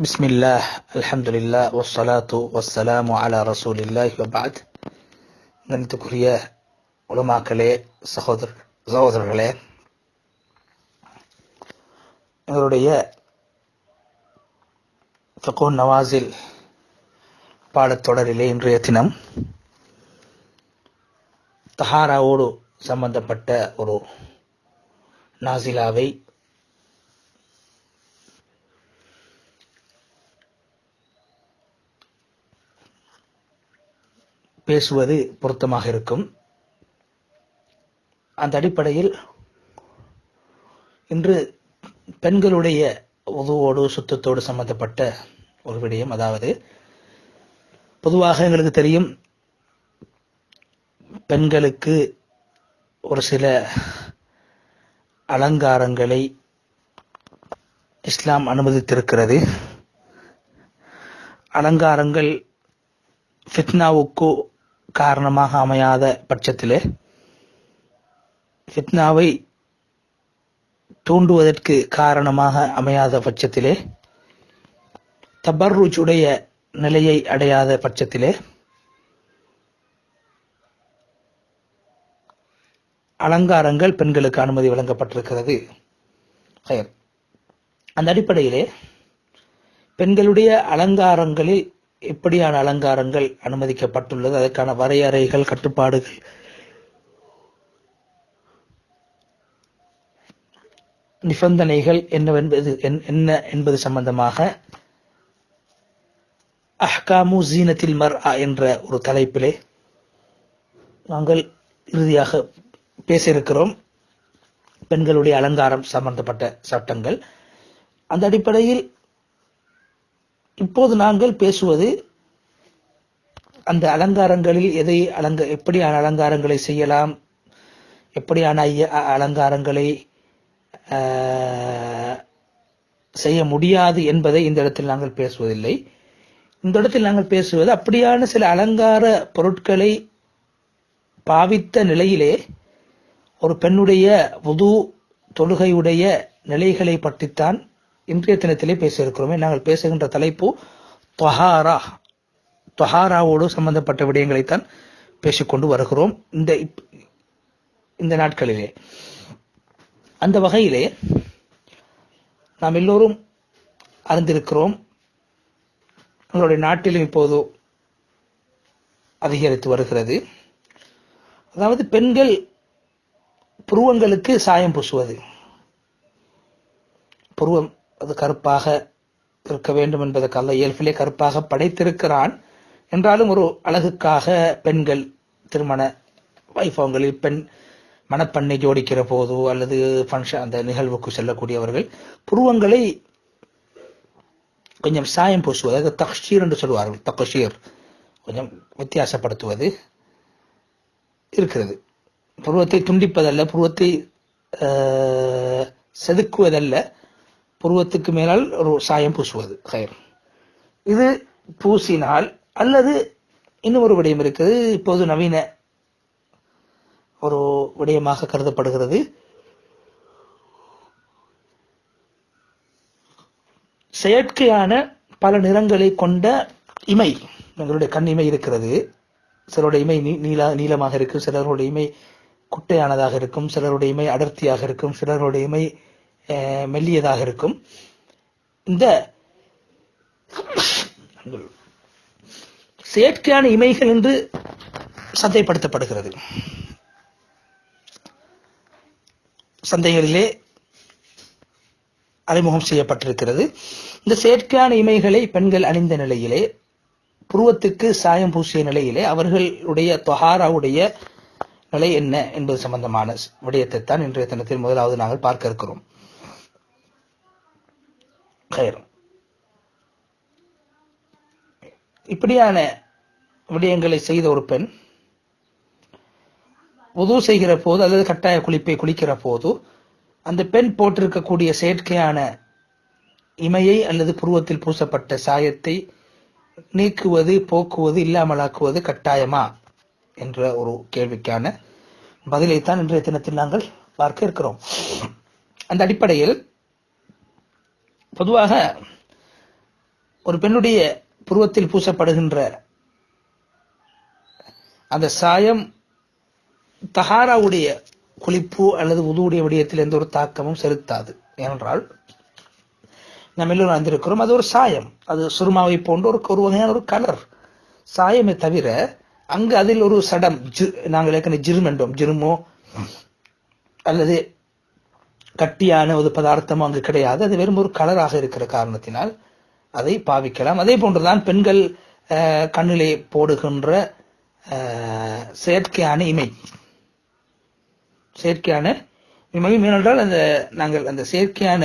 பிஸ்மில்லாஹ் அல்ஹம்துலில்லா ஒஸ்ஸலாத்து ஒஸ்ஸலாமு அலா ரசூலில்லாஹ் வபாத் கணித்துக்குரிய உலமாக்களே சகோதர சகோதரர்களே எங்களுடைய ஃபகூன் நவாஸில் பாடத்தொடரிலே இன்றைய தினம் தஹாராவோடு சம்பந்தப்பட்ட ஒரு நாசிலாவை பேசுவது பொருத்தமாக இருக்கும். அந்த அடிப்படையில் இன்று பெண்களுடைய உதவோடு சுத்தத்தோடு சம்பந்தப்பட்ட ஒரு விடயம். அதாவது பொதுவாக எங்களுக்கு தெரியும் பெண்களுக்கு ஒரு சில அலங்காரங்களை இஸ்லாம் அனுமதித்திருக்கிறது. அலங்காரங்கள் ஃபித்னாவுக்கு காரணமாக அமையாத பட்சத்திலே ஃபித்னாவை தூண்டுவதற்கு காரணமாக அமையாத பட்சத்திலே தபர்ருஜுடைய நிலையை அடையாத பட்சத்திலே அலங்காரங்கள் பெண்களுக்கு அனுமதி வழங்கப்பட்டிருக்கிறது. அந்த அடிப்படையிலே பெண்களுடைய அலங்காரங்களில் எப்படியான அலங்காரங்கள் அனுமதிக்கப்பட்டுள்ளது? அதற்கான வரையறைகள் கட்டுப்பாடுகள். நிபந்தனைகள் என்னவென்பது என்- என்ன என்பது சம்பந்தமாக அஹ்காமு ஜீனத்தில் மர் என்ற ஒரு தலைப்பிலே நாங்கள் இறுதியாக பேசியிருக்கிறோம். பெண்களுடைய அலங்காரம் சம்பந்தப்பட்ட சட்டங்கள். அந்த அடிப்படையில் இப்போது நாங்கள் பேசுவது அந்த அலங்காரங்களில் எதை அலங்க எப்படியான அலங்காரங்களை செய்யலாம்? எப்படியான ஐய- அலங்காரங்களை செய்ய முடியாது என்பதை இந்த இடத்தில் நாங்கள் பேசுவதில்லை. இந்த இடத்தில் நாங்கள் பேசுவது அப்படியான சில அலங்கார பொருட்களை பாவித்த நிலையிலே ஒரு பெண்ணுடைய புது தொழுகையுடைய நிலைகளை பற்றித்தான் இன்றைய தினத்திலே பேசியிருக்கிறோமே. நாங்கள் பேசுகின்ற தலைப்பு தொஹாரா. தொஹாராவோடு சம்பந்தப்பட்ட விடயங்களைத்தான் பேசிக்கொண்டு வருகிறோம். இந்த இப்- இந்த நாட்களிலே. அந்த வகையிலே நாம் எல்லோரும் அறிந்திருக்கிறோம். எங்களுடைய நாட்டிலும் இப்போது அதிகரித்து வருகிறது. அதாவது பெண்கள் புருவங்களுக்கு சாயம் பூசுவது. புருவம் அது கருப்பாக இருக்க வேண்டும் என்பதற்கு அல்ல. இயல்பிலே கருப்பாக படைத்திருக்கிறான். என்றாலும் ஒரு அழகுக்காக பெண்கள் திருமண வைபவங்களில் பெண் மணப்பெண்ணை ஜோடிக்கிற போதோ அல்லது ஃபங்க்ஷன் அந்த நிகழ்வுக்கு செல்லக்கூடியவர்கள் புருவங்களை கொஞ்சம் சாயம் பூசுவது அது தக்ஷீர் என்று சொல்வார்கள் தக்ஷீர் கொஞ்சம் வித்தியாசப்படுத்துவது இருக்கிறது. புருவத்தை துண்டிப்பதல்ல புருவத்தை செதுக்குவதல்ல. புருவத்துக்கு மேலால் ஒரு சாயம் பூசுவது. கயிறு. இது பூசினால் அல்லது இன்னும் ஒரு விடயம் இருக்குது. இப்போது நவீன ஒரு விடயமாக கருதப்படுகிறது. செயற்கையான பல நிறங்களை கொண்ட இமை எங்களுடைய கண் இமை இருக்கிறது. சிலருடைய இமை நீ- நீளமாக இருக்கும். சிலருடைய இமை குட்டையானதாக இருக்கும். சிலருடைய இமை அடர்த்தியாக இருக்கும். சிலருடைய இமை மெல்லியதாக இருக்கும். இந்த செயற்கையான இமைகள் என்று சந்தைப்படுத்தப்படுகிறது. சந்தைகளிலே அறிமுகம் செய்யப்பட்டிருக்கிறது. இந்த செயற்கையான இமைகளை பெண்கள் அணிந்த நிலையிலே புருவத்துக்கு சாயம் பூசிய நிலையிலே அவர்களுடைய தொஹாராவுடைய நிலை என்ன என்பது சம்பந்தமான விடயத்தை தான் இன்றைய தினத்தில் முதலாவது நாங்கள் பார்க்க இருக்கிறோம். கயிறு. இப்படியான விடயங்களை செய்த ஒரு பெண் உது செய்கிற போது அல்லது கட்டாய குளிப்பை குளிக்கிற போது அந்த பெண் போட்டிருக்கக்கூடிய செயற்கையான இமையை அல்லது புருவத்தில் பூசப்பட்ட சாயத்தை நீக்குவது போக்குவது இல்லாமலாக்குவது கட்டாயமா? என்ற ஒரு கேள்விக்கான பதிலைத்தான் இன்றைய தினத்தில் நாங்கள் பார்க்க இருக்கிறோம். அந்த அடிப்படையில் பொதுவாக ஒரு பெண்ணுடைய புருவத்தில் பூசப்படுகின்ற அந்த சாயம் தஹாராவுடைய குளிப்பு அல்லது உதுவுடைய விடயத்தில் எந்த ஒரு தாக்கமும் செலுத்தாது. ஏனென்றால் நம்ம எல்லோரும் அறிந்திருக்கிறோம் அது ஒரு சாயம். அது சுருமாவை போன்ற ஒரு ஒரு வகையான ஒரு கலர். சாயமே தவிர அங்கு அதில் ஒரு சடம் ஜி- நாங்கள் ஏற்கனவே ஜிரும் என்றோம். ஜிருமோ அல்லது கட்டியான ஒரு பதார்த்தமும் அங்கு கிடையாது. அது வெறும் ஒரு கலராக இருக்கிற காரணத்தினால் அதை பாவிக்கலாம். அதே போன்றுதான் பெண்கள் கண்ணிலே போடுகின்ற செயற்கையான இமை. செயற்கையான இமை ஏனென்றால் அந்த நாங்கள் அந்த செயற்கையான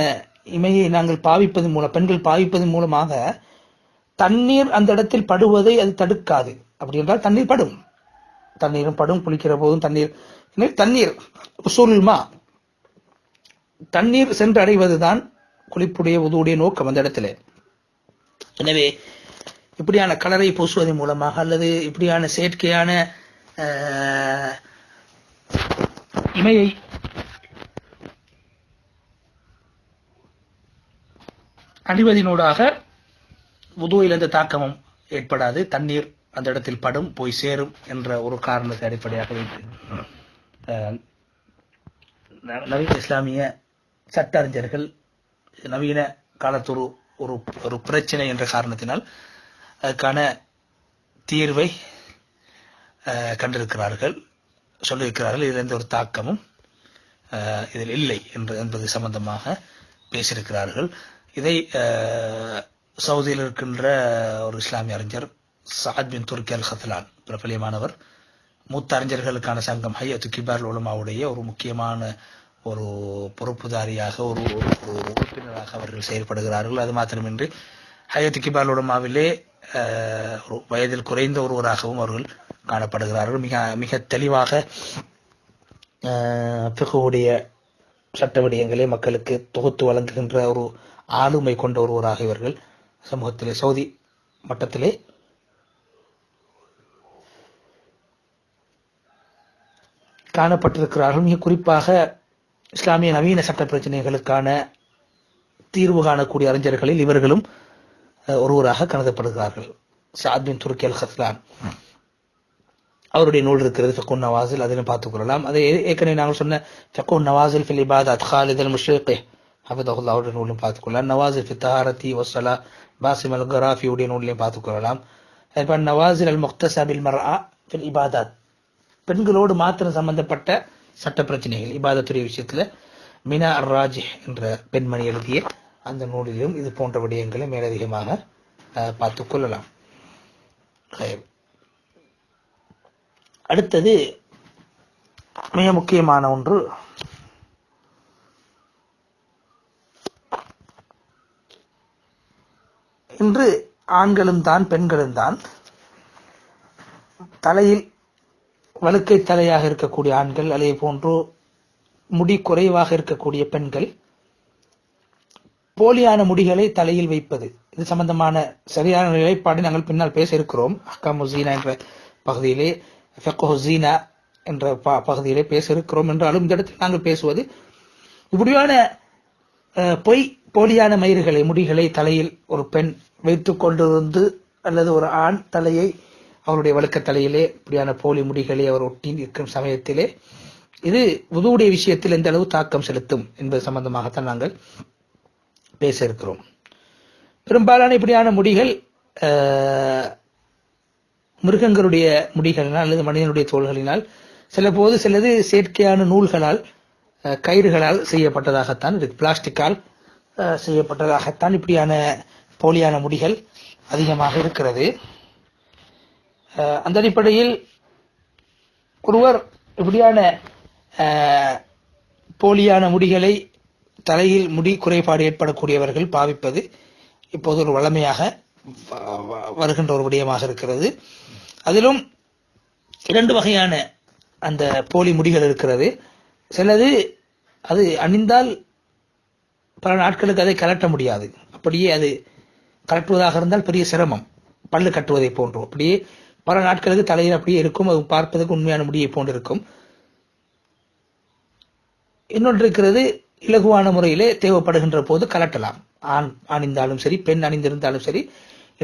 இமையை நாங்கள் பாவிப்பதன் மூலம் பெண்கள் பாவிப்பதன் மூலமாக தண்ணீர் அந்த இடத்தில் படுவதை அது தடுக்காது. அப்படி என்றால் தண்ணீர் படும். தண்ணீரும் படும் குளிக்கிற போதும் தண்ணீர். தண்ணீர் சூழ்மா தண்ணீர் சென்று அடைவதுதான் குளிப்புடைய உதுவுடைய நோக்கம் அந்த இடத்துல. எனவே இப்படியான கலரை பூசுவதன் மூலமாக அல்லது இப்படியான செயற்கையான அஹ், இமையை அணிவதினூடாக உதுவில் எந்த தாக்கமும் ஏற்படாது. தண்ணீர் அந்த இடத்தில் படும் போய் சேரும் என்ற ஒரு காரணத்தை அடிப்படையாக வைத்து அஹ், நவீன இஸ்லாமிய சட்ட அறிஞர்கள் நவீன காலத்தொரு ஒரு ஒரு பிரச்சனை என்ற காரணத்தினால் அதுக்கான தீர்வை கண்டிருக்கிறார்கள் சொல்லியிருக்கிறார்கள். இதில் எந்த ஒரு தாக்கமும் இதில் இல்லை என்று என்பது சம்பந்தமாக பேசியிருக்கிறார்கள். இதை சவுதியில் இருக்கின்ற ஒரு இஸ்லாமிய அறிஞர் சாத் பின் துர்கி அல் ஹத்லான் பிரபலியமானவர். மூத்த அறிஞர்களுக்கான சங்கம் ஹையத்து கிபார் உலமாவுடைய ஒரு முக்கியமான ஒரு பொறுப்புதாரியாக ஒரு ஒரு ஒரு உறுப்பினராக அவர்கள் செயல்படுகிறார்கள். அது மாத்திரமின்றி ஹயத் கிபால் உடமாவிலே ஒரு வயதில் குறைந்த ஒருவராகவும் அவர்கள் காணப்படுகிறார்கள். மிக மிக தெளிவாக அஹ், சட்ட விடயங்களை மக்களுக்கு தொகுத்து வழங்குகின்ற ஒரு ஆளுமை கொண்ட ஒருவராக இவர்கள் சமூகத்திலே சவுதி மட்டத்திலே காணப்பட்டிருக்கிறார்கள். மிக குறிப்பாக இஸ்லாமிய நவீன சட்ட பிரச்சனைகளுக்கான தீர்வு காணக்கூடிய அறிஞர்களில் இவர்களும் ஒருவராக கருதப்படுகிறார்கள். சாத் பின் துருக்கி அல் ஹஸ்லான் அவருடைய நூல் இருக்கிறது ஃபக்கூன் நவாசில் அதிலும் பார்த்துக் கொள்ளலாம். அதை ஏற்கனவே நாங்கள் சொன்ன ஃபக்கூன் நவாசில் ஃபில் இபாதத் ஹாலித் அல் முஷ்ரிகி ஹபிதகுல்லா அவருடைய நூலும் பார்த்துக் கொள்ளலாம். நவாசில் ஃபி வசலா பாசிம் அல் கராஃபியுடைய நூலையும் பார்த்துக் கொள்ளலாம். நவாசில் அல் முக்தசாபில் மர்ஆ ஃபில் இபாதாத். பெண்களோடு மாத்திரம் சம்பந்தப்பட்ட சட்ட பிரச்சனைகள் இபாதத்துறை விஷயத்துல மினா ராஜ் என்ற பெண்மணி எழுதிய அந்த நூலிலும் இது போன்ற விடயங்களை மேலதிகமாக அஹ், கொள்ளலாம். அடுத்தது மிக முக்கியமான ஒன்று. இன்று ஆண்களும் தான் பெண்களும் தான் தலையில் வழுக்கை தலையாக இருக்கக்கூடிய ஆண்கள் அதே போன்று முடி குறைவாக இருக்கக்கூடிய பெண்கள் போலியான முடிகளை தலையில் வைப்பது. இது சம்பந்தமான சரியான நிலைப்பாடு நாங்கள் பின்னால் பேச இருக்கிறோம். அக்காமு என்ற பகுதியிலே ஃபெக்கோ என்ற பகுதியிலே பேச இருக்கிறோம் என்றாலும் இந்த இடத்தில் நாங்கள் பேசுவது இப்படியான பொய் போலியான மயிர்களை முடிகளை தலையில் ஒரு பெண் வைத்துக் கொண்டிருந்து அல்லது ஒரு ஆண் தலையை அவருடைய வழுக்க தலையிலே இப்படியான போலி முடிகளை அவர் ஒட்டி நிற்கும் சமயத்திலே இது உதுவுடைய விஷயத்தில் எந்த அளவு தாக்கம் செலுத்தும் என்பது சம்பந்தமாகத்தான் நாங்கள் பேச இருக்கிறோம். பெரும்பாலான இப்படியான முடிகள் மிருகங்களுடைய முடிகளினால் அல்லது மனிதனுடைய தோள்களினால் சில போது சிலது செயற்கையான நூல்களால் கயிறுகளால் செய்யப்பட்டதாகத்தான் இருக்கு. பிளாஸ்டிக்கால் செய்யப்பட்டதாகத்தான் இப்படியான போலியான முடிகள் அதிகமாக இருக்கிறது. அந்த அடிப்படையில் ஒருவர் இப்படியான போலியான முடிகளை தலையில் முடி குறைபாடு ஏற்படக்கூடியவர்கள் பாவிப்பது இப்போது ஒரு வளமையாக வ- வ- வருகின்ற ஒரு விடயமாக இருக்கிறது. அதிலும் இரண்டு வகையான அந்த போலி முடிகள் இருக்கிறது. சிலது அது அணிந்தால் பல நாட்களுக்கு அதை கலட்ட முடியாது. அப்படியே அது கலட்டுவதாக இருந்தால் பெரிய சிரமம். பல்லு கட்டுவதை போன்றும் அப்படியே பல நாட்களுக்கு தலையில் அப்படியே இருக்கும். அது பார்ப்பதற்கு உண்மையான முடியை போன்றிருக்கும். இன்னொன்று இருக்கிறது இலகுவான முறையிலே தேவைப்படுகின்ற போது கலட்டலாம். ஆண் அணிந்தாலும் சரி பெண் அணிந்திருந்தாலும் சரி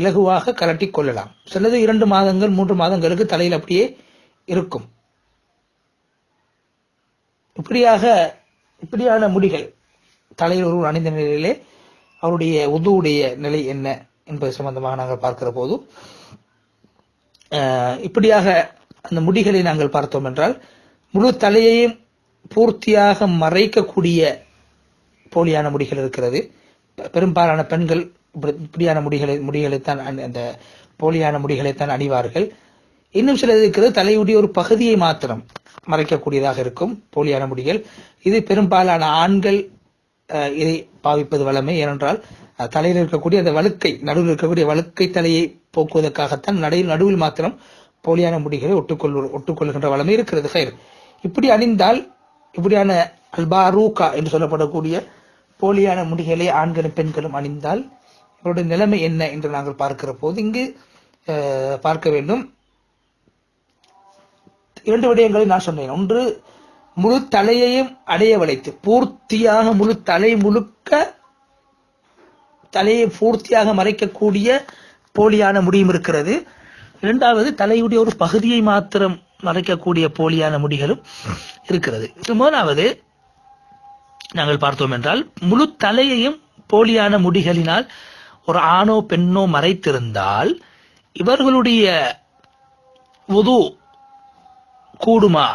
இலகுவாக கலட்டி கொள்ளலாம். சிலது இரண்டு மாதங்கள் மூன்று மாதங்களுக்கு தலையில் அப்படியே இருக்கும். இப்படியாக இப்படியான முடிகள் தலையில் ஒருவர் அணிந்த நிலையிலே அவருடைய உதுவுடைய நிலை என்ன என்பது சம்பந்தமாக நாங்கள் பார்க்கிற போது இப்படியாக அந்த முடிகளை நாங்கள் பார்த்தோம் என்றால் முழு தலையையும் பூர்த்தியாக மறைக்கக்கூடிய போலியான முடிகள் இருக்கிறது. பெரும்பாலான பெண்கள் இப்படி- இப்படியான முடிகளை முடிகளைத்தான் அணி- அந்த போலியான முடிகளைத்தான் அணிவார்கள். இன்னும் சிலது இருக்கிறது தலையுடைய ஒரு பகுதியை மாத்திரம் மறைக்கக்கூடியதாக இருக்கும் போலியான முடிகள். இது பெரும்பாலான ஆண்கள் இதை பாவிப்பது வளமை ஏனென்றால் தலையில் இருக்கக்கூடிய அந்த வழுக்கை நடுவில் இருக்கக்கூடிய வழுக்கை தலையை போக்குவதற்காகத்தான் நடையில் நடுவில் மாத்திரம் போலியான முடிகளை ஒட்டுக்கொள் ஒட்டுக்கொள்கின்ற வளமை இருக்கிறது. ஹைர். இப்படி அணிந்தால் இப்படியான அல்பாரூகா என்று சொல்லப்படக்கூடிய போலியான முடிகளை ஆண்களும் பெண்களும் அணிந்தால் இவருடைய நிலைமை என்ன என்று நாங்கள் பார்க்கிற போது இங்கு பார்க்க வேண்டும். இரண்டு விடயங்களை நான் சொன்னேன். ஒன்று முழு தலையையும் அடைய வளைத்து பூர்த்தியாக முழு தலை முழுக்க தலையை பூர்த்தியாக மறைக்கக்கூடிய போலியான முடியும் இருக்கிறது. இரண்டாவது தலையுடைய ஒரு பகுதியை மாத்திரம் மறைக்கக்கூடிய போலியான முடிகளும் இருக்கிறது. மூணாவது நாங்கள் பார்த்தோம் என்றால் முழு தலையையும் போலியான முடிகளினால் ஒரு ஆணோ பெண்ணோ மறைத்திருந்தால் இவர்களுடைய உது கூடுமா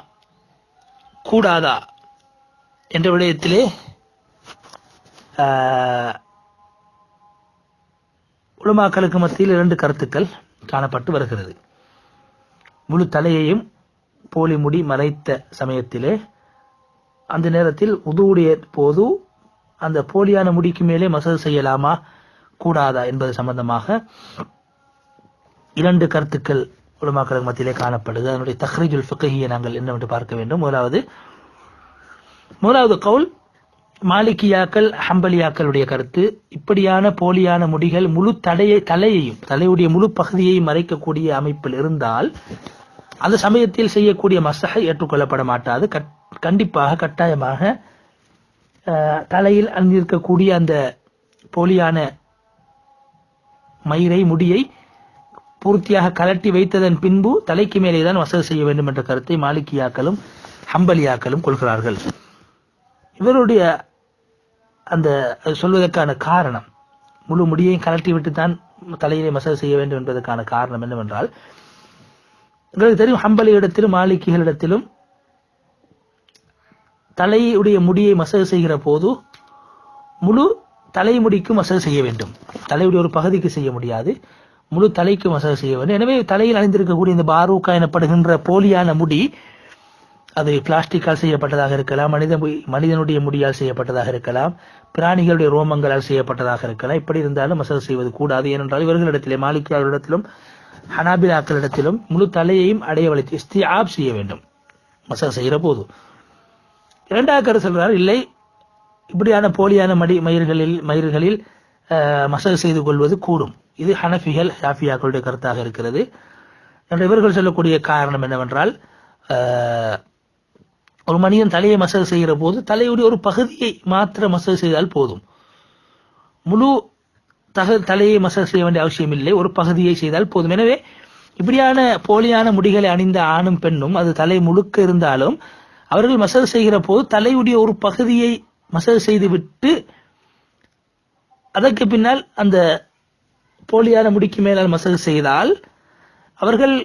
கூடாதா? என்ற விடயத்திலே ஆஹ், உலமாக்களுக்கு மத்தியில் இரண்டு கருத்துக்கள் காணப்பட்டு வருகிறது. முழு தலையையும் போலி முடி மறைத்த சமயத்திலே அந்த நேரத்தில் உதுவுடைய போது அந்த போலியான முடிக்கு மேலே மசது செய்யலாமா கூடாதா என்பது சம்பந்தமாக இரண்டு கருத்துக்கள் உலமாக்களுக்கு மத்தியிலே காணப்படுது. அதனுடைய தஹ்ரீஜுல் ஃபிக்ஹியை நாங்கள் என்னவென்று பார்க்க வேண்டும். முதலாவது முதலாவது கவுல் மாலிகியாக்கள் ஹம்பலியாக்களுடைய கருத்து இப்படியான போலியான முடிகள் முழு தடையை தலையையும் தலையுடைய முழு பகுதியையும் மறைக்கக்கூடிய அமைப்பில் இருந்தால் அந்த சமயத்தில் செய்யக்கூடிய மசகை ஏற்றுக்கொள்ளப்பட மாட்டாது. கட்- கண்டிப்பாக கட்டாயமாக அஹ், தலையில் அணிந்திருக்கக்கூடிய அந்த போலியான மயிரை முடியை பூர்த்தியாக கலட்டி வைத்ததன் பின்பு தலைக்கு மேலே தான் வசதி செய்ய வேண்டும் என்ற கருத்தை மாலிகியாக்களும் ஹம்பலியாக்களும் கொள்கிறார்கள். இவருடைய அந்த சொல்வதற்கான காரணம். முழு முடியையும் கலட்டி விட்டு தான் தலையிலே மசாஜ் செய்ய வேண்டும் என்பதற்கான காரணம் என்னவென்றால் உங்களுக்கு தெரியும் ஹம்பலியிடத்திலும் இடத்திலும் தலையுடைய முடியை மசாஜ் செய்கிற போது முழு தலைமுடிக்கு மசாஜ் செய்ய வேண்டும். தலையுடைய ஒரு பகுதிக்கு செய்ய முடியாது. முழு தலைக்கு மசாஜ் செய்ய வேண்டும். எனவே தலையில் அணிந்திருக்கக்கூடிய இந்த பாரூக்கா எனப்படுகின்ற போலியான முடி அது பிளாஸ்டிக்கால் செய்யப்பட்டதாக இருக்கலாம் மனித மனிதனுடைய முடியால் செய்யப்பட்டதாக இருக்கலாம் பிராணிகளுடைய ரோமங்களால் செய்யப்பட்டதாக இருக்கலாம். இப்படி இருந்தாலும் மசாஜ் செய்வது கூடாது. ஏனென்றால் இவர்களிடத்திலே மாலிக்கியாரிடத்திலும் ஹனாபிலாக்களிடத்திலும் முழு தலையையும் அடைய வளைத்து இஸ்தியாப் செய்ய வேண்டும். மசாஜ் செய்கிற போது. இரண்டாவது கரு சொல்றார் இல்லை இப்படியான போலியான மடி மயிர்களில் மயிர்களில் மசாஜ் செய்து கொள்வது கூடும். இது ஹனஃபிகள் ஷாஃபியாக்களுடைய கருத்தாக இருக்கிறது. இவர்கள் சொல்லக்கூடிய காரணம் என்னவென்றால் ஒரு மனிதன் தலையை மசாஜ் செய்கிற போது தலையுடைய ஒரு பகுதியை மாத்திர மசாஜ் செய்தால் போதும். முழு தக தலையை மசாஜ் செய்ய வேண்டிய அவசியம் இல்லை. ஒரு பகுதியை செய்தால் போதும். எனவே இப்படியான போலியான முடிகளை அணிந்த ஆணும் பெண்ணும் அது தலை முழுக்க இருந்தாலும் அவர்கள் மசாஜ் செய்கிற போது தலையுடைய ஒரு பகுதியை மசாஜ் செய்துவிட்டு அதற்கு பின்னால் அந்த போலியான முடிக்கு மேலால் மசாஜ் செய்தால் அவர்கள்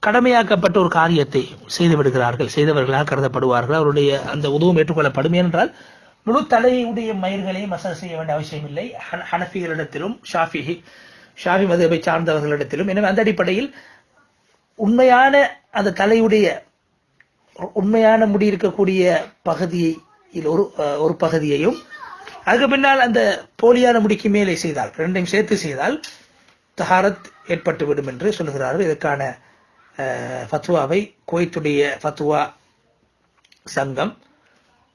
கடமையாக்கப்பட்ட ஒரு காரியத்தை செய்து விடுகிறார்கள் செய்தவர்களாக கருதப்படுவார்கள். அவருடைய அந்த உதவும் ஏற்றுக்கொள்ளப்படும். ஏனென்றால் முழு தலையுடைய மயிர்களை மசாஜ் செய்ய வேண்டிய அவசியம் இல்லை. ஹன- ஹனஃபிகளிடத்திலும் ஷாஃபி ஷாஃபி மதுவை சார்ந்தவர்களிடத்திலும். எனவே அந்த அடிப்படையில் உண்மையான அந்த தலையுடைய உண்மையான முடி இருக்கக்கூடிய பகுதியில் ஒரு ஒரு பகுதியையும் அதுக்கு பின்னால் அந்த போலியான முடிக்கு மேலே செய்தால் ரெண்டையும் சேர்த்து செய்தால் தஹாரத் ஏற்பட்டுவிடும் என்று சொல்லுகிறார்கள். இதற்கான ஃபத்வாவை குவைத்துடைய ஃபத்வா சங்கம்.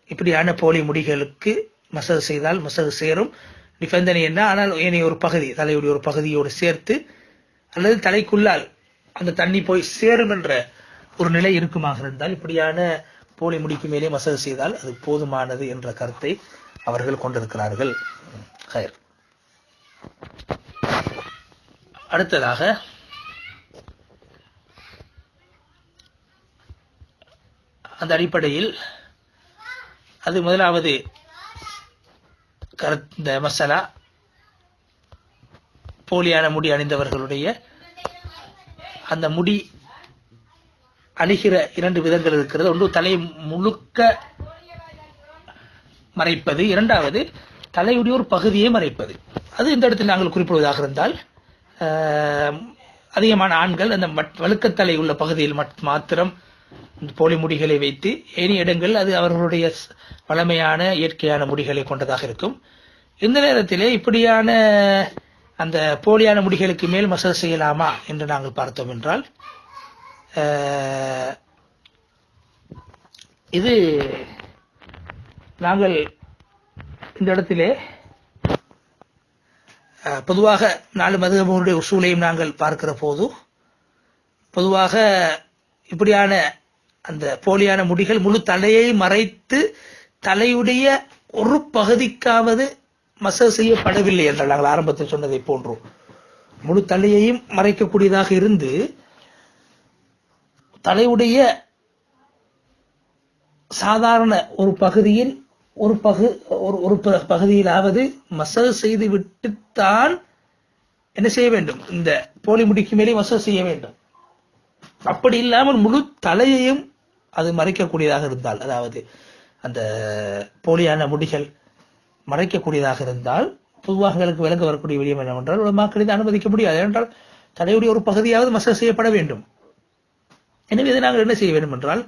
இப்படியான போலி முடிகளுக்கு மசது செய்தால் மசது சேரும். நிபந்தனை என்ன? ஆனால் ஏனைய ஒரு பகுதி தலையுடைய ஒரு பகுதியோடு சேர்த்து அல்லது தலைக்குள்ளால் அந்த தண்ணி போய் சேரும் என்ற ஒரு நிலை இருக்குமாக இருந்தால் இப்படியான போலி முடிக்கு மேலே மசது செய்தால் அது போதுமானது என்ற கருத்தை அவர்கள் கொண்டிருக்கிறார்கள். ஹயர் அடுத்ததாக அந்த அடிப்படையில் அது முதலாவது கருத் இந்த மசாலா போலியான முடி அணிந்தவர்களுடைய அந்த முடி அணிகிற இரண்டு விதங்கள் இருக்கிறது. ஒன்று தலை முழுக்க மறைப்பது இரண்டாவது தலையுடைய ஒரு பகுதியை மறைப்பது. அது இந்த இடத்தில் நாங்கள் குறிப்பிடுவதாக இருந்தால் அதிகமான ஆண்கள் அந்த மட்- வழுக்கத்தலை உள்ள பகுதியில் மட்- மாத்திரம் போலி முடிகளை வைத்து ஏனைய இடங்கள் அது அவர்களுடைய ஸ்- வளமையான இயற்கையான முடிகளை கொண்டதாக இருக்கும். இந்த நேரத்திலே இப்படியான அந்த போலியான முடிகளுக்கு மேல் மசாஜ் செய்யலாமா என்று நாங்கள் பார்த்தோம் என்றால் இது நாங்கள் இந்த இடத்திலே பொதுவாக நாலு மதுகமனுடைய உசூலையும் நாங்கள் பார்க்கிற போது பொதுவாக இப்படியான அந்த போலியான முடிகள் முழு தலையை மறைத்து தலையுடைய ஒரு பகுதிக்காவது மசாஜ் செய்யப்படவில்லை என்று நாங்கள் ஆரம்பத்தில் சொன்னதை போன்றோம் முழு தலையையும் மறைக்கக்கூடியதாக இருந்து தலையுடைய சாதாரண ஒரு பகுதியில் ஒரு பகு ஒரு ஒரு ப- பகுதியிலாவது மசாஜ் செய்து விட்டுத்தான் என்ன செய்ய வேண்டும்? இந்த போலி முடிக்கு மேலே மசாஜ் செய்ய வேண்டும். அப்படி இல்லாமல் முழு தலையையும் அது மறைக்கக்கூடியதாக இருந்தால் அதாவது அந்த போலியான முடிகள் மறைக்கக்கூடியதாக இருந்தால் பொதுவாக எங்களுக்கு விளங்க வரக்கூடிய விடயம் என்னவென்றால் உலமாக்கள் இதை அனுமதிக்க முடியாது. ஏனென்றால் தலையுடைய ஒரு பகுதியாவது மசல் செய்யப்பட வேண்டும். எனவே இதை நாங்கள் என்ன செய்ய வேண்டும் என்றால்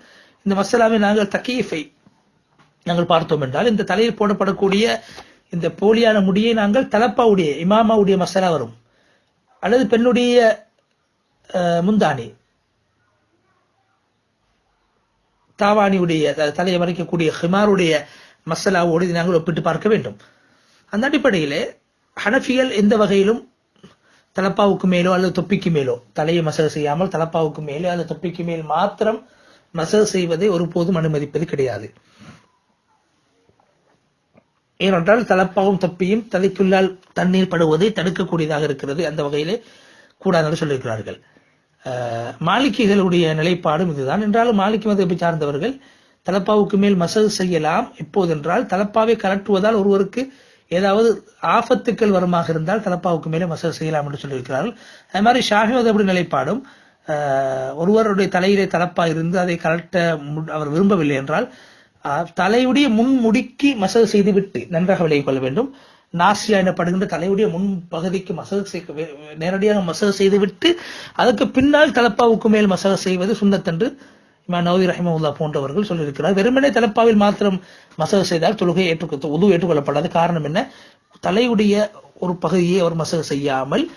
இந்த மசாலாவை நாங்கள் தக்கீஃபை நாங்கள் பார்த்தோம் என்றால் இந்த தலையில் போடப்படக்கூடிய இந்த போலியான முடியை நாங்கள் தலப்பாவுடைய இமாமாவுடைய மசாலா வரும். அல்லது பெண்ணுடைய முந்தானி தாவானியுடைய தலையை மறைக்கக்கூடிய ஹிமாருடைய மசாலாவோடு இதை நாங்கள் ஒப்பிட்டு பார்க்க வேண்டும். அந்த அடிப்படையிலே ஹனஃபியல் எந்த வகையிலும் தலப்பாவுக்கு மேலோ அல்லது தொப்பிக்கு மேலோ தலையை மசாஜ் செய்யாமல் தலப்பாவுக்கு மேலோ அல்லது தொப்பிக்கு மேல் மாத்திரம் மசாஜ் செய்வதை ஒருபோதும் அனுமதிப்பது கிடையாது. ஏனென்றால் தலப்பாவும் தொப்பியும் தலைக்குள்ளால் தண்ணீர் படுவதை தடுக்கக்கூடியதாக இருக்கிறது. அந்த வகையிலே கூடாது சொல்லியிருக்கிறார்கள். மாலிக்கிகளுடைய நிலைப்பாடும் இதுதான். என்றாலும் மாலிக்கி மதத்தை சார்ந்தவர்கள் தலப்பாவுக்கு மேல் மசாஜ் செய்யலாம் எப்போதென்றால் தலப்பாவை கலட்டுவதால் ஒருவருக்கு ஏதாவது ஆபத்துக்கள் வருமாக இருந்தால் தலப்பாவுக்கு மேலே மசது செய்யலாம் என்று சொல்லியிருக்கிறார்கள். அது மாதிரி ஷாஹி மதப்படி நிலைப்பாடும் ஒருவருடைய தலையிலே தலப்பா இருந்து அதை கலட்ட மு- அவர் விரும்பவில்லை என்றால் தலையுடைய முன் முடிக்கு செய்துவிட்டு நன்றாக விலகிக் கொள்ள வேண்டும். நாசியா எனப்படுகின்ற தலையுடைய முன் பகுதிக்கு மசாஜ் செய்ய வே- நேரடியாக மசாஜ் செய்துவிட்டு அதற்கு பின்னால் தலப்பாவுக்கு மேல் மசக செய்வது சுண்ணத்தன்று இமா நவதி ரஹிமவுல்லா போன்றவர்கள் சொல்லியிருக்கிறார். வெறுமனே தலப்பாவில் மாத்திரம் மசாஜ் செய்தால் தொழுகை ஏற்றுக்க உது ஏற்றுக்கொள்ளப்படாது காரணம் என்ன? தலையுடைய ஒரு பகுதியை அவர் மசக செய்யாமல்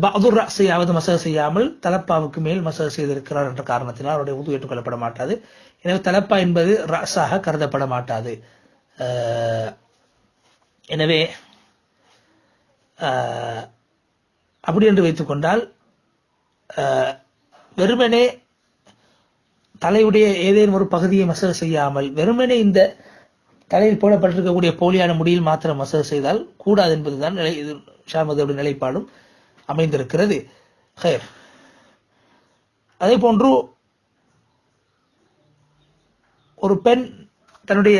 பகதூர் செய்யாவது மசக செய்யாமல் தலப்பாவுக்கு மேல் மசாஜ் செய்திருக்கிறார் என்ற காரணத்தினால் அவருடைய உது ஏற்றுக்கொள்ளப்பட மாட்டாது. எனவே தலப்பா என்பது ரஸாக கருதப்பட மாட்டாது. எனவே அப்படி என்று வைத்துக்கொண்டால் வெறுமனே தலையுடைய ஏதேனும் ஒரு பகுதியை மசாஜ் செய்யாமல் வெறுமனே இந்த தலையில் போடப்பட்டிருக்கக்கூடிய போலியான முடியில் மாத்திரம் மசாஜ் செய்தால் கூடாது என்பதுதான் நிலை இது ஷாமதோட நிலைப்பாடும் அமைந்திருக்கிறது. ஹேர். அதே போன்று ஒரு பெண் தன்னுடைய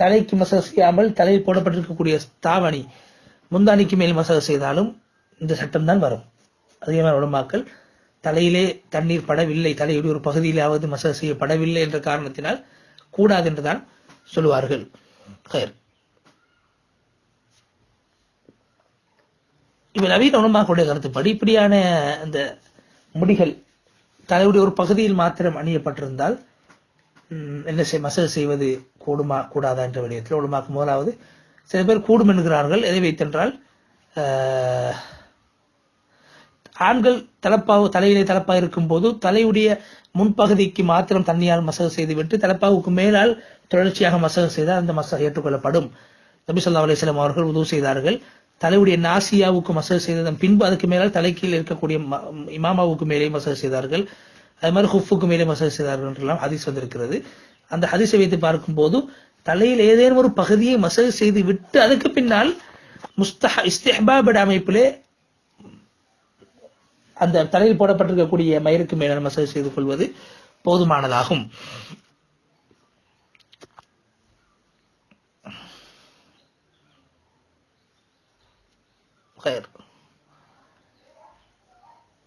தலைக்கு மசாஜ் செய்யாமல் தலையில் போடப்பட்டிருக்கக்கூடிய தாவணி முந்தானிக்கு மேல் மசாஜ் செய்தாலும் இந்த சட்டம் தான் வரும். அதிகமான உடம்பாக்கள் தலையிலே தண்ணீர் படவில்லை தலையுடைய ஒரு பகுதியிலாவது மசாஜ் செய்யப்படவில்லை என்ற காரணத்தினால் கூடாது என்றுதான் சொல்லுவார்கள். ஹைர் இப்ப நவீன உணமாக்களுடைய கருத்துப்படி இப்படியான அந்த முடிகள் தலையுடைய ஒரு பகுதியில் மாத்திரம் அணியப்பட்டிருந்தால் என்ன செய் மசாஜ் செய்வது கூடுமா கூடாதா என்ற விடயத்தில் உடமாக்கு முதலாவது சில பேர் கூடும் என்கிறார்கள். எதை வைத்தென்றால் ஆண்கள் தலப்பாவு தலையிலே தலப்பா இருக்கும்போது தலையுடைய முன்பகுதிக்கு மாத்திரம் தண்ணியால் மசாஜ் செய்துவிட்டு தலப்பாவுக்கு மேலால் தொடர்ச்சியாக மசாஜ் செய்தால் அந்த மசாஜ் ஏற்றுக்கொள்ளப்படும். நபி ஸல்லல்லாஹு அலைஹி அவர்கள் உதவு செய்தார்கள். தலையுடைய நாசியாவுக்கு மசாஜ் செய்ததன் பின்பு அதுக்கு மேலால் தலைக்கீழ் இருக்கக்கூடிய ம- இமாமாவுக்கு மேலே மசாஜ் செய்தார்கள். அது மாதிரி ஹுஃபுக்கு மேலே மசாஜ் செய்தார்கள் ஹதீஸ் வந்திருக்கிறது. அந்த ஹதீஸை வைத்து பார்க்கும் பார்க்கும்போது தலையில் ஏதேனும் ஒரு பகுதியை மசாஜ் செய்து விட்டு அதுக்கு பின்னால் முஸ்தஹா இஸ்தஹபாபட் அமைப்பிலே அந்த தலையில் போடப்பட்டிருக்கக்கூடிய மயிருக்கு மேலான மசாஜ் செய்து கொள்வது போதுமானதாகும்.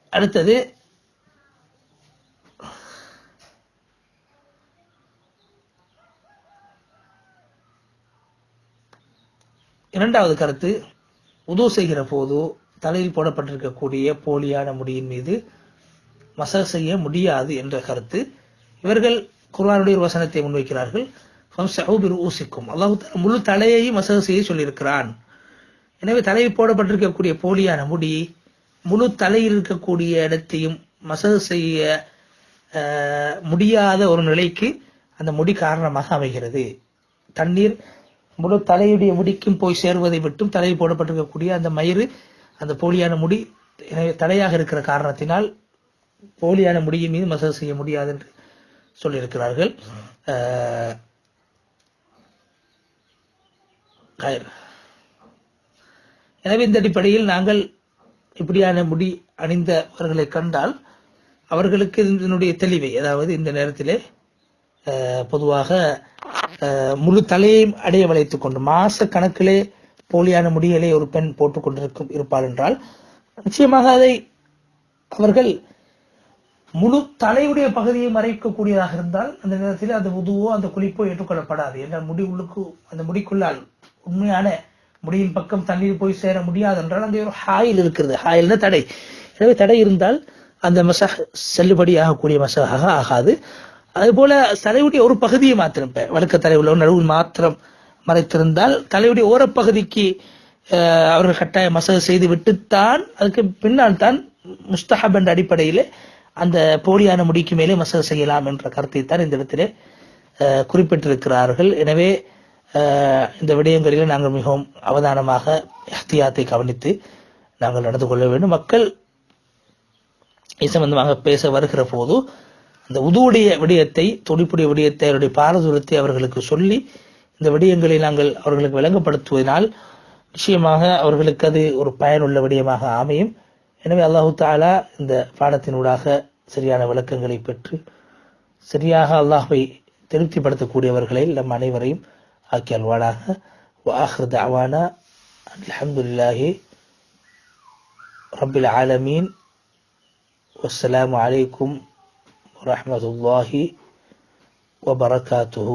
அடுத்தது இரண்டாவது கருத்து உதவு செய்கிற போது தலையில் போடப்பட்டிருக்கக்கூடிய போலியான முடியின் மீது மசக செய்ய முடியாது என்ற கருத்து. இவர்கள் குர்வானுடைய ஒரு வசனத்தை முன்வைக்கிறார்கள். ஊசிக்கும் அல்லாஹு முழு தலையையும் மசக செய்ய சொல்லியிருக்கிறான். எனவே தலையில் போடப்பட்டிருக்கக்கூடிய போலியான முடி முழு தலையில் இருக்கக்கூடிய இடத்தையும் மசகு செய்ய முடியாத ஒரு நிலைக்கு அந்த முடி காரணமாக அமைகிறது. தண்ணீர் முழு தலையுடைய முடிக்கும் போய் சேர்வதை விட்டும் தலையில் போடப்பட்டிருக்கக்கூடிய அந்த மயிறு அந்த போலியான முடி தலையாக இருக்கிற காரணத்தினால் போலியான முடியை மீது மசாஜ் செய்ய முடியாது என்று சொல்லியிருக்கிறார்கள் எனவே இந்த அடிப்படையில் நாங்கள் இப்படியான முடி அணிந்தவர்களை கண்டால் அவர்களுக்கு இதனுடைய தெளிவை அதாவது இந்த நேரத்திலே பொதுவாக அஹ், முழு தலையையும் அடைய வளைத்துக் கொண்டு மாச கணக்கிலே போலியான முடிகளை ஒரு பெண் போட்டுக் கொண்டிருக்கும் இருப்பாள் என்றால் நிச்சயமாக அதை அவர்கள் முழு தலையுடைய பகுதியை மறைக்கக்கூடியதாக இருந்தால் அந்த நேரத்தில் அந்த உதுவோ அந்த குளிப்போ ஏற்றுக்கொள்ளப்படாது. என்றால் முடி உள்ளுக்கு அந்த முடிக்குள்ளால் உண்மையான முடியின் பக்கம் தண்ணீர் போய் சேர முடியாது என்றால் அங்கே ஒரு ஹாயில் இருக்கிறது. ஹாயில்னா தடை. எனவே தடை இருந்தால் அந்த மசஹ் செல்லுபடியாகக்கூடிய மசகாக ஆகாது. அதுபோல தலையுடைய ஒரு பகுதியை மாத்திரம் இப்ப வழுக்க தலை உள்ள நடுவில் மாத்திரம் மறைத்திருந்தால் தலையுடைய ஓரப்பகுதிக்கு பகுதிக்கு அவர்கள் கட்டாய மசகு செய்து விட்டுத்தான் அதுக்கு பின்னால் தான் முஸ்தஹப் என்ற அடிப்படையிலே அந்த போலியான முடிக்கு மேலே மசகு செய்யலாம் என்ற கருத்தை தான் இந்த இடத்திலே அஹ், குறிப்பிட்டிருக்கிறார்கள். எனவே இந்த விடயங்களிலே நாங்கள் மிகவும் அவதானமாக இஹ்தியாத்தை கவனித்து நாங்கள் நடந்து கொள்ள வேண்டும். மக்கள் இது சம்பந்தமாக பேச வருகிற போது அந்த உதுவுடைய விடயத்தை துடிப்புடைய விடயத்தை அவருடைய பாரதூரத்தை அவர்களுக்கு சொல்லி இந்த விடயங்களை நாங்கள் அவர்களுக்கு விளங்கப்படுத்துவதனால் நிச்சயமாக அவர்களுக்கு அது ஒரு பயனுள்ள விடயமாக அமையும் எனவே அல்லாஹு தாலா இந்த பாடத்தினூடாக சரியான விளக்கங்களை பெற்று சரியாக அல்லாஹ்வை திருப்திப்படுத்தக்கூடியவர்களை நம் அனைவரையும் ஆக்கி அல்வானாக وآخر دعوانا الحمد لله رب العالمين والسلام عليكم ورحمة الله وبركاته.